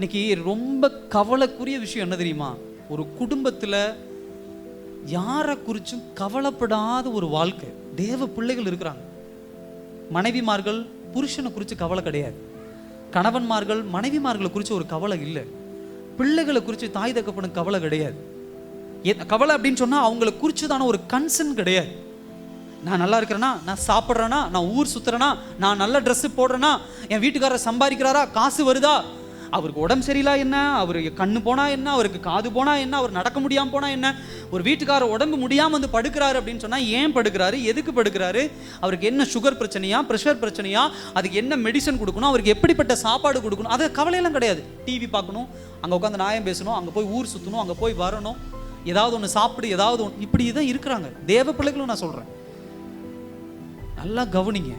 இன்னைக்கு ரொம்ப கவலைக்குரிய விஷயம் என்ன தெரியுமா? ஒரு குடும்பத்தில் யாரை குறிச்சும் கவலைப்படாத ஒரு வாழ்க்கை. தேவ பிள்ளைகள் இருக்கிறாங்க. மனைவிமார்கள் புருஷனை குறித்து கவலை கிடையாது. கணவன்மார்கள் மனைவிமார்களை குறித்து ஒரு கவலை இல்லை. பிள்ளைகளை குறித்து தாய் தகப்பனுக்கு கவலை கிடையாது. கவலை அப்படின்னு சொன்னால் அவங்கள குறிச்சதான ஒரு கன்சர்ன் கிடையாது. நான் நல்லா இருக்கிறேனா? நான் சாப்பிட்றேனா? நான் ஊர் சுத்துறேனா? நான் நல்ல ட்ரெஸ்ஸு போடுறேனா? என் வீட்டுக்காரர் சம்பாதிக்கிறாரா? காசு வருதா? அவருக்கு உடம்பு சரியில்லா என்ன? அவருக்கு கண்ணு போனால் என்ன? அவருக்கு காது போனால் என்ன? அவர் நடக்க முடியாமல் போனால் என்ன? ஒரு வீட்டுக்காரர் உடம்பு முடியாமல் வந்து படுக்கிறாரு அப்படின்னு சொன்னால் ஏன் படுக்கிறாரு? எதுக்கு படுக்கிறாரு? அவருக்கு என்ன சுகர் பிரச்சனையா? ப்ரெஷர் பிரச்சனையா? அதுக்கு என்ன மெடிசன் கொடுக்கணும்? அவருக்கு எப்படிப்பட்ட சாப்பாடு கொடுக்கணும்? அது கவலையெல்லாம் கிடையாது. டிவி பார்க்கணும் அங்கே உட்காந்து நியாயம் பேசணும் அங்கே போய் ஊர் சுற்றணும் அங்கே போய் வரணும். ஏதாவது ஒன்று சாப்பிடு ஏதாவது ஒன்று இப்படி தான் இருக்கிறாங்க. தேவ பிள்ளைகளும் நான் சொல்கிறேன் நல்லா கவனிங்க.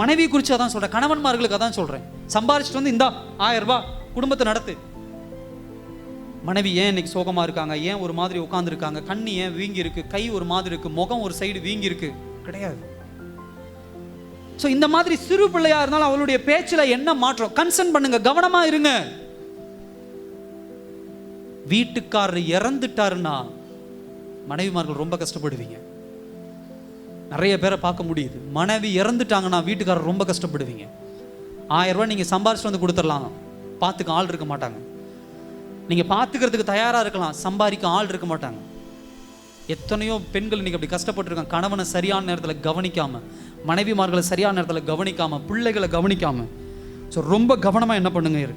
மனைவி குறித்து அதான் சொல்கிறேன் கணவன்மார்களுக்கு அதான் சொல்கிறேன் சம்பாரிச்சிட்டு வந்து இந்தா ஆயிரம் ரூபாய் குடும்பத்தை நடத்து. மனைவி ஏன் இன்னைக்கு சோகமாக இருக்காங்க? ஏன் ஒரு மாதிரி உட்காந்துருக்காங்க கண்ணு ஏன் வீங்கி இருக்கு கை ஒரு மாதிரி இருக்கு. முகம் ஒரு சைடு வீங்கி இருக்கு கிடையாது. ஸோ இந்த மாதிரி சிறு பிள்ளையா இருந்தாலும் அவளுடைய பேச்சில் என்ன மாற்றம்? கன்சர்ன் பண்ணுங்க. கவனமாக இருங்க. வீட்டுக்காரர் இறந்துட்டாருன்னா மனைவிமார்கள் ரொம்ப கஷ்டப்படுவீங்க. நிறைய பேரை பார்க்க முடியுது. மனைவி இறந்துட்டாங்கன்னா வீட்டுக்காரர் ரொம்ப கஷ்டப்படுவீங்க. ஆயிரம் ரூபாய் நீங்கள் சம்பாரிச்சிட்டு வந்து கொடுத்துடலாம். பார்த்துக்க ஆள் இருக்க மாட்டாங்க. நீங்கள் பார்த்துக்கிறதுக்கு தயாராக இருக்கலாம். சம்பாதிக்க ஆள் இருக்க மாட்டாங்க. எத்தனையோ பெண்கள் இன்னைக்கு அப்படி கஷ்டப்பட்டுருக்காங்க. கணவனை சரியான நேரத்தில் கவனிக்காமல் மனைவிமார்களை சரியான நேரத்தில் கவனிக்காமல் பிள்ளைகளை கவனிக்காமல் ஸோ ரொம்ப கவனமாக என்ன பண்ணுங்க இரு.